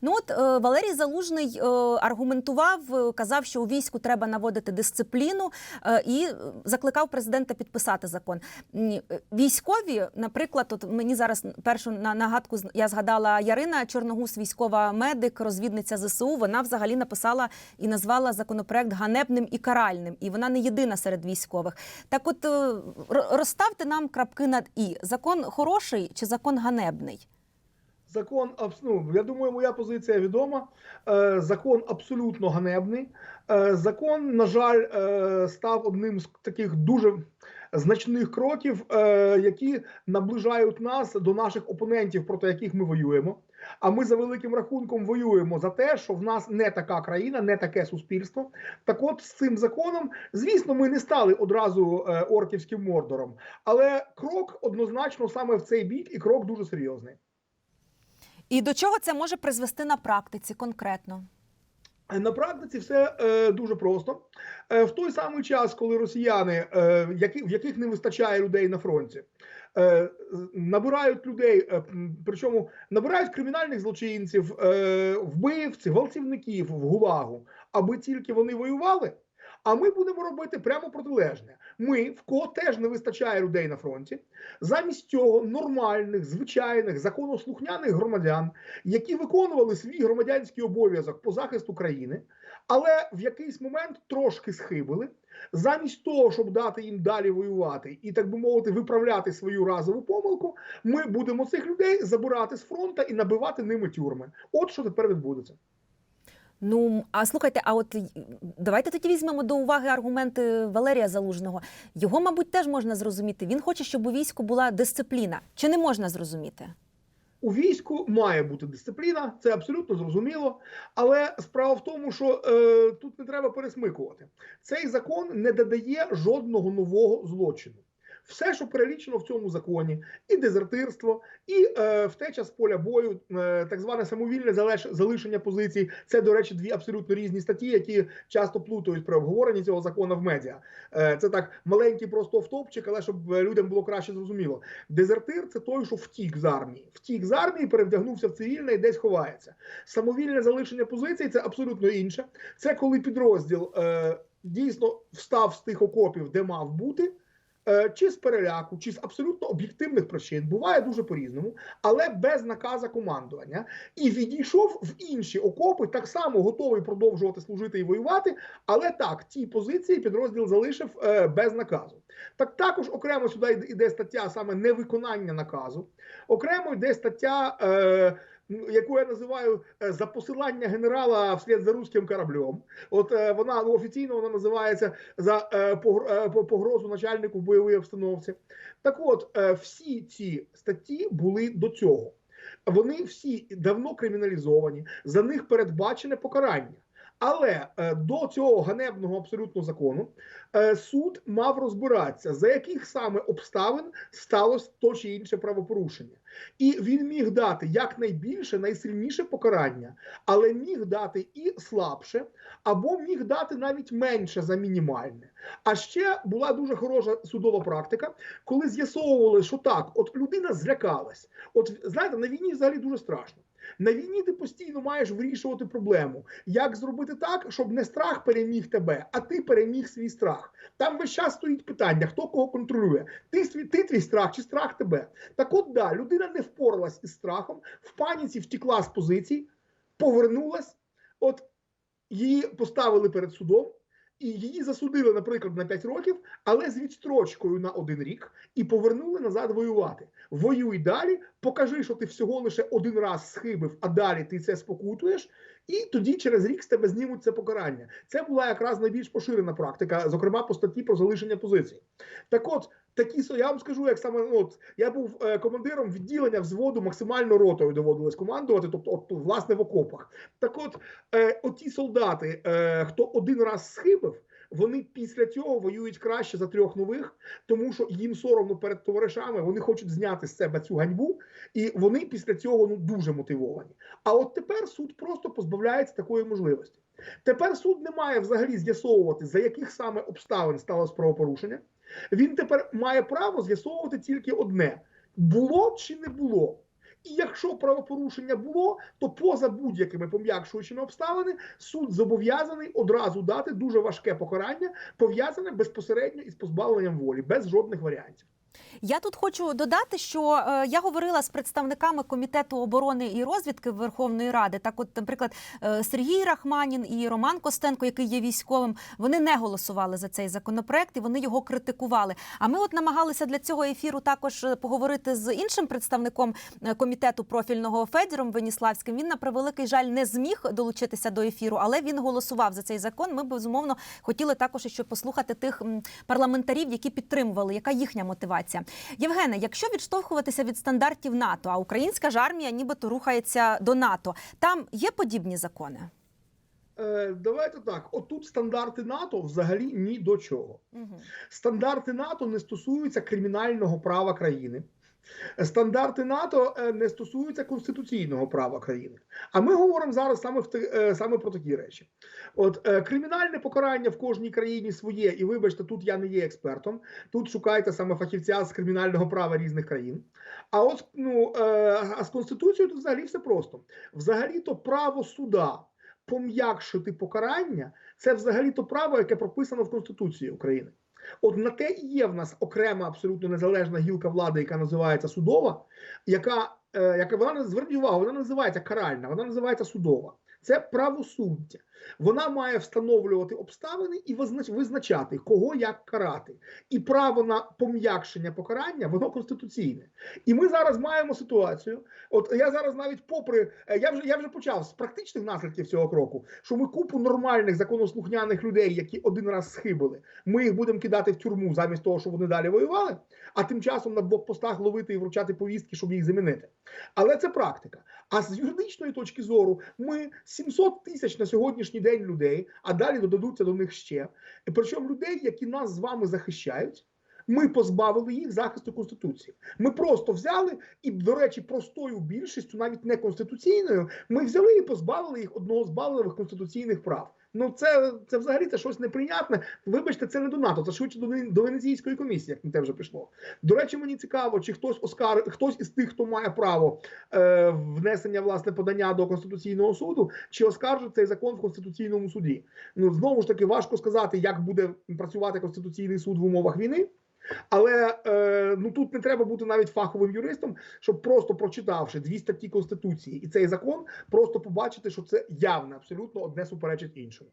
Ну от е, Валерій Залужний е, аргументував, е, казав, що у війську треба наводити дисципліну і закликав президента підписати закон. Військові, наприклад, от мені зараз першу на нагадку я згадала Ярина Чорногус, військова медик, розвідниця ЗСУ. Вона взагалі написала і назвала законопроект ганебним і каральним. І вона не єдина серед військових. Так, от розставте нам крапки над і закон хороший чи закон ганебний? Закон ну, я думаю, моя позиція відома. Е, закон абсолютно ганебний. Е, закон, на жаль, е, став одним з таких дуже значних кроків, які наближають нас до наших опонентів, проти яких ми воюємо. А ми за великим рахунком воюємо за те, що в нас не така країна, не таке суспільство. Так, от з цим законом, звісно, ми не стали одразу орківським мордором, але крок однозначно саме в цей бік, і крок дуже серйозний. І до чого це може призвести на практиці конкретно? На практиці все е, дуже просто. Е, в той самий час, коли росіяни, е, які, в яких не вистачає людей на фронті, е, набирають людей, е, причому набирають кримінальних злочинців, е, вбивців, гвалтівників в гулагу, аби тільки вони воювали. А ми будемо робити прямо протилежне. Ми, в кого теж не вистачає людей на фронті, замість цього нормальних, звичайних, законослухняних громадян, які виконували свій громадянський обов'язок по захисту країни, але в якийсь момент трошки схибили. Замість того, щоб дати їм далі воювати і, так би мовити, виправляти свою разову помилку, ми будемо цих людей забирати з фронту і набивати ними тюрми. От що тепер відбудеться. Ну а слухайте, а от давайте тоді візьмемо до уваги аргументи Валерія Залужного. Його, мабуть, теж можна зрозуміти. Він хоче, щоб у війську була дисципліна. Чи не можна зрозуміти? У війську має бути дисципліна, це абсолютно зрозуміло. Але справа в тому, що е, тут не треба пересмикувати. Цей закон не додає жодного нового злочину. Все, що перелічено в цьому законі, і дезертирство, і е, втеча з поля бою, е, так зване самовільне залишення позицій. Це, до речі, дві абсолютно різні статті, які часто плутають при обговоренні цього закону в медіа. Е, це так маленький просто автопчик, але щоб е, людям було краще зрозуміло. Дезертир це той, що втік з армії. Втік з армії, перевдягнувся в цивільне і десь ховається. Самовільне залишення позицій це абсолютно інше. Це коли підрозділ е, дійсно встав з тих окопів, де мав бути. Е, Чи з переляку, чи з абсолютно об'єктивних причин буває дуже по-різному, але без наказа командування, і відійшов в інші окопи, так само готовий продовжувати служити і воювати. Але так, ті позиції підрозділ залишив е, без наказу. Так також окремо сюди йде- стаття саме невиконання наказу. Окремо йде стаття, е, яку я називаю е, за посилання генерала вслід за руським кораблем. От е, вона ну, офіційно вона називається за е, погр- по- погрозу начальнику в бойовій обстановці. Так от, всі ці статті були до цього. Вони всі давно криміналізовані, за них передбачене покарання. Але е, до цього ганебного абсолютно закону е, суд мав розбиратися, за яких саме обставин сталося то чи інше правопорушення, і він міг дати якнайбільше, найсильніше покарання, але міг дати і слабше, або міг дати навіть менше за мінімальне. А ще була дуже хороша судова практика, коли з'ясовували, що так, от людина злякалась. От знаєте, на війні взагалі дуже страшно. На війні ти постійно маєш вирішувати проблему, як зробити так, щоб не страх переміг тебе, а ти переміг свій страх. Там весь час стоїть питання, хто кого контролює. Ти ти твій страх чи страх тебе. Так от да, людина не впоралась із страхом, в паніці втекла з позицій, повернулась, от її поставили перед судом. І її засудили, наприклад, на 5 років, але з відстрочкою на один рік і повернули назад воювати. Воюй далі, покажи, що ти всього лише один раз схибив, а далі ти це спокутуєш, і тоді через рік з тебе знімуть це покарання. Це була якраз найбільш поширена практика, зокрема по статті про залишення позицій. Так от, такі я вам скажу, як саме ну, я був е, командиром відділення взводу, максимально ротою доводилось командувати, тобто, от, власне, в окопах. Так от, е, оті солдати, е, хто один раз схибив. Вони після цього воюють краще за трьох нових, тому що їм соромно перед товаришами. Вони хочуть зняти з себе цю ганьбу, і вони після цього ну дуже мотивовані. А от тепер суд просто позбавляється такої можливості. Тепер суд не має взагалі з'ясовувати, за яких саме обставин сталося правопорушення. Він тепер має право з'ясовувати тільки одне: було чи не було. І якщо правопорушення було, то поза будь-якими пом'якшуючими обставини суд зобов'язаний одразу дати дуже важке покарання, пов'язане безпосередньо із позбавленням волі, без жодних варіантів. Я тут хочу додати, що е, я говорила з представниками комітету оборони і розвідки Верховної Ради. Так, от, наприклад, е, Сергій Рахманін і Роман Костенко, який є військовим, вони не голосували за цей законопроект і вони його критикували. А ми от намагалися для цього ефіру також е, поговорити з іншим представником комітету профільного Федіром Веніславським. Він на превеликий жаль не зміг долучитися до ефіру, але він голосував за цей закон. Ми безумовно хотіли також ще послухати тих парламентарів, які підтримували, яка їхня мотивація. Євгене, якщо відштовхуватися від стандартів НАТО, а українська ж армія нібито рухається до НАТО, там є подібні закони. Е, давайте так: отут стандарти НАТО взагалі ні до чого. Стандарти НАТО не стосуються кримінального права країни. Стандарти НАТО е, не стосуються конституційного права країни. А ми говоримо зараз саме в е, саме про такі речі. От е, кримінальне покарання в кожній країні своє, і вибачте, тут я не є експертом. Тут шукайте саме фахівця з кримінального права різних країн. А от ну а з конституцією тут взагалі все просто. Взагалі, то право суда пом'якшити покарання це взагалі то право, яке прописано в Конституції України. От на те і є в нас окрема абсолютно незалежна гілка влади, яка називається судова, яка, е, яка вона зверніть увагу, вона називається каральна, вона називається судова. Це правосуддя. Вона має встановлювати обставини і визначати, кого як карати. І право на пом'якшення покарання воно конституційне. І ми зараз маємо ситуацію. От я зараз навіть попри е, я вже я вже почав з практичних наслідків цього кроку, що ми купу нормальних законослухняних людей, які один раз схибили, ми їх будемо кидати в тюрму замість того, щоб вони далі воювали, а тим часом на блокпостах ловити і вручати повістки, щоб їх замінити. Але це практика. А з юридичної точки зору, ми 700 тисяч на сьогоднішній день людей, а далі додадуться до них ще. Причому людей, які нас з вами захищають. Ми позбавили їх захисту конституції. Ми просто взяли і, до речі, простою більшістю, навіть не конституційною, ми взяли і позбавили їх одного з базових конституційних прав. Ну це, це взагалі це щось неприйнятне. Вибачте, це не до НАТО, це швидше до, до Венеційської комісії, як на те вже пішло. До речі, мені цікаво, чи хтось оскар, хтось із тих, хто має право е, внесення власне подання до конституційного суду, чи оскаржить цей закон в конституційному суді. Ну знову ж таки важко сказати, як буде працювати конституційний суд в умовах війни. Але е, ну тут не треба бути навіть фаховим юристом, щоб просто прочитавши дві статті конституції і цей закон, просто побачити, що це явно абсолютно одне суперечить іншому.